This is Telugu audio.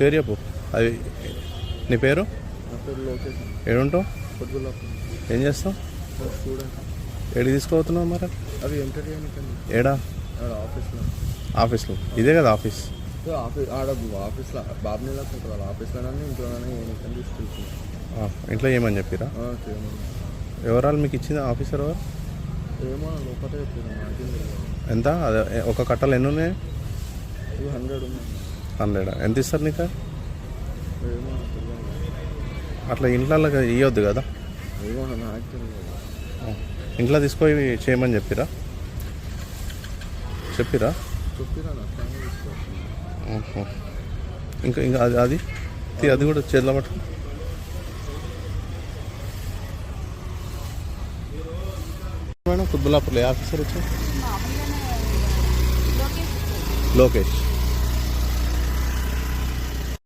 పేరు చెప్పు. అది నీ పేరు? నా పేరు లోకేష్. ఏడుంటావు? ఏం చేస్తావు? స్టూడెంట్. ఏడికి తీసుకుపోతున్నావు మరి? అవి ఏడా? ఆఫీస్లో ఆఫీస్లో. ఇదే కదా ఆఫీస్. ఆడ ఆఫీస్లో. ఉంటుంది వాళ్ళ ఆఫీస్లోనే ఇంట్లోనే ఇంట్లో ఏమని చెప్పిరా? ఎవరాలు మీకు ఇచ్చింది ఆఫీసర్ ఎవరు? ఏమో లోపల ఎంత? అదే ఒక కట్టలు ఎన్ని ఉన్నాయి? హండ్రెడ్ ఉన్నాయి. హండ్రెడ్ ఎంత ఇస్తారు నీకు? అట్లా ఇంట్లో ఇవ్వద్దు కదా? ఇంట్లో తీసుకొని చేయమని చెప్పిరా? చెప్పిరా. ఇంకా ఇంకా అది అది? అది కూడా చేతిలో పట్టు. మేడం కుత్బుల్లాపూర్లో ఏ ఆఫీసర్ వచ్చి లోకేష్.